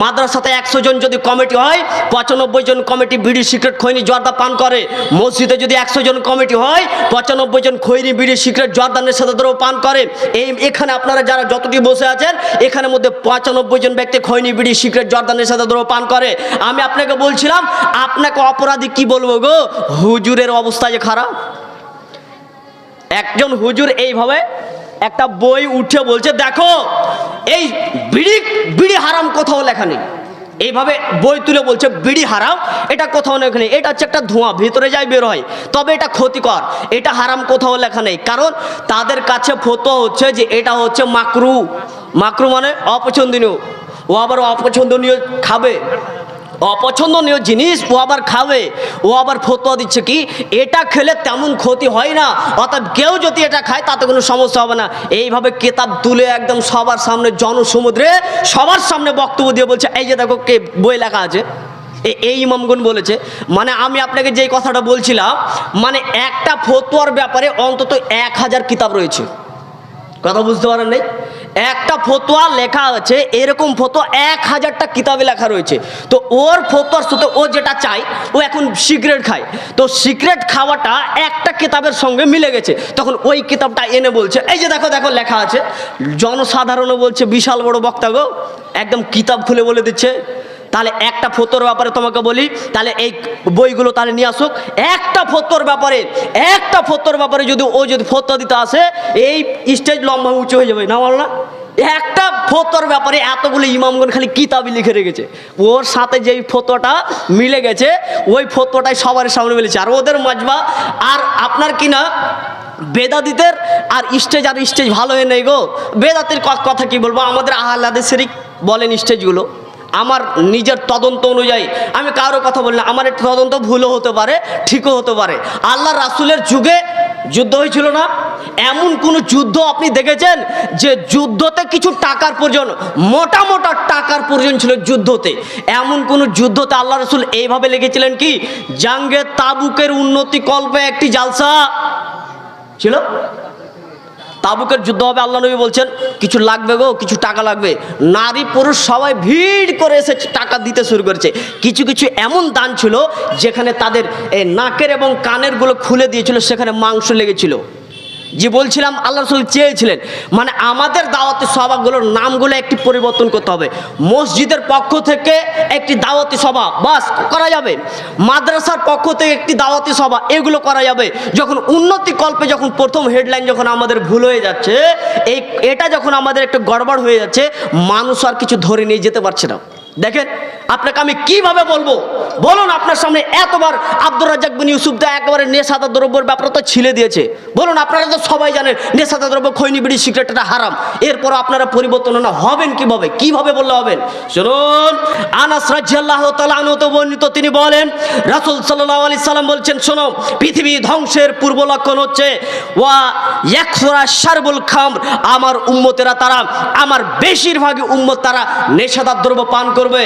মাদ্রাসাতে একশো জন যদি কমিটি হয়, পঁচানব্বই জন কমিটি বিড়ি সিগারেট, খৈনি, জর্দা পান করে। মসজিদে যদি একশো জন কমিটি হয়, পঁচানব্বই জন খৈনি, বিড়ি সিগারেট, জর্দানের সাথে ধরেও পান করে। এই এখানে আপনারা যারা যতটি বসে আছেন, এখানের মধ্যে পঁচানব্বই জন ব্যক্তি খৈনি, বিড়ি সিগারেট, জর্দানের সাথে ধরেও পান করে। আমি আপনাকে বলছিলাম, আপনাকে অপরাধী কি বলব গো? হুজুরের অবস্থা যে খারাপ। একজন হুজুর এইভাবে একটা বই উঠে বলছে, দেখো এই বিড়ি বিড়ি হারাম কোথাও লেখা নেই। এইভাবে বই তুলে বলছে, বিড়ি হারাম, এটা কোথাও লেখা নেই। এটা হচ্ছে একটা ধোঁয়া, ভিতরে যাই বের হয়। তবে এটা ক্ষতিকর, এটা হারাম কোথাও লেখা নেই। কারণ তাদের কাছে ফতো হচ্ছে যে এটা হচ্ছে মাকরু। মাকরু মানে অপছন্দনীয়। ও আবার অপছন্দনীয় খাবে। অপছন্দনীয় জিনিস, ও আবার খাবে, ও আবার ফতোয়া দিচ্ছে কি? এটা খেলে তেমন ক্ষতি হয় না, অর্থাৎ কেউ যদি এটা খায়, তাতে কোনো সমস্যা হবে না। এইভাবে কেতাব তুলে একদম সবার সামনে, জনসমুদ্রে সবার সামনে বক্তব্য দিয়ে বলছে, এই যে দেখো কে, বই লেখা আছে। এই ইমামগুন বলেছে। মানে আমি আপনাকে যেই কথাটা বলছিলাম মানে একটা ফতোয়ার ব্যাপারে অন্তত এক হাজার কিতাব রয়েছে। কথা বুঝতে পারেন নাই? একটা ফতোয়া লেখা আছে, এরকম ফতোয়া এক হাজারটা কিতাবে লেখা রয়েছে। তো ওর ফতোয়ার সাথে ও যেটা চায়, ও এখন সিগারেট খায়। তো সিগারেট খাওয়াটা একটা কিতাবের সঙ্গে মিলে গেছে। তখন ওই কিতাবটা এনে বলছে, এই যে দেখো দেখো, লেখা আছে। জনসাধারণও বলছে, বিশাল বড় বক্তা গো। একদম কিতাব খুলে বলে দিচ্ছে। তাহলে একটা ফতোর ব্যাপারে তোমাকে বলি, তাহলে এই বইগুলো তাহলে নিয়ে আসুক। একটা ফতোর ব্যাপারে, একটা ফতোর ব্যাপারে যদি ও যদি ফতো দিতে আসে, এই স্টেজ লম্বা উঁচু হয়ে যাবে, না বল একটা ফতোর ব্যাপারে এতগুলো ইমামগণ খালি কিতাবই লিখে রেখেছে। ওর সাথে যেই ফতোটা মিলে গেছে, ওই ফতোটাই সবার সামনে মিলেছে। আর ওদের মাজবা আর আপনার কি না বেদাদিদের আর স্টেজ আর স্টেজ ভালো হয়ে নেই গো। বেদাতির কথা কি বলব? আমাদের আহ্লাদে শরিক বলেন স্টেজগুলো আমার নিজের তদন্ত অনুযায়ী, আমি কারও কথা বলি না, আমার একটু তদন্ত ভুলও হতে পারে, ঠিকও হতে পারে। আল্লাহ রাসুলের যুগে যুদ্ধ হয়েছিল না? এমন কোন যুদ্ধ আপনি দেখেছেন যে যুদ্ধতে কিছু টাকার প্রয়োজন, মোটা মোটা টাকার প্রয়োজন ছিল যুদ্ধতে? এমন কোন যুদ্ধতে আল্লাহ রসুল এইভাবে লেগেছিলেন কি? জাঙ্গে তাবুকের উন্নতি কল্পে একটি জালসা ছিল? তাবুকের যুদ্ধ হবে, আল্লাহ নবী বলছেন, কিছু লাগবে গো, কিছু টাকা লাগবে। নারী, পুরুষ সবাই ভিড় করে এসে টাকা দিতে শুরু করেছে। কিছু কিছু এমন দান ছিল, যেখানে তাদের নাকের এবং কানেরগুলো খুলে দিয়েছিল, সেখানে মাংস লেগেছিল। যে বলছিলাম, আল্লাহ রসুল চেয়েছিলেন মানে আমাদের দাওয়াতি সভাগুলোর নামগুলো একটি পরিবর্তন করতে হবে। মসজিদের পক্ষ থেকে একটি দাওয়াতি সভা, বাস, করা যাবে। মাদ্রাসার পক্ষ থেকে একটি দাওয়াতি সভা, এগুলো করা যাবে। যখন উন্নতি কল্পে যখন প্রথম হেডলাইন যখন আমাদের ভুল হয়ে যাচ্ছে, এই, এটা যখন আমাদের একটু গড়বড় হয়ে যাচ্ছে, মানুষ আর কিছু ধরে নিয়ে যেতে পারছে না। দেখেন আপনাকে আমি কীভাবে বলব? বলুন, আপনার সামনে এতবার আব্দুর রাজাক বিন ইউসুফ দা একেবারে নেশাদা দ্রব্যের ব্যাপারে তো ছিলে দিয়েছে। বলুন, আপনারা তো সবাই জানেন নেশাদা দ্রব্য, খৈনি বিড়ি সিগারেট এটা হারাম। এরপর আপনারা পরিবর্তন না হবেন কীভাবে? কীভাবে বললে হবেন? শুনুন, আনাস রাজিয়াল্লাহ তো বর্ণিত তিনি বলেন, রাসূল সাল্লাল্লাহু আলাইহি সাল্লাম বলছেন, শোনো, পৃথিবী ধ্বংসের পূর্ব লক্ষণ হচ্ছে, ওয়া ইয়াকসুরা শারবুল খামর, আমার উম্মতেরা তারা, আমার বেশিরভাগই উম্মত তারা নেশাদার দ্রব্য পান করবে।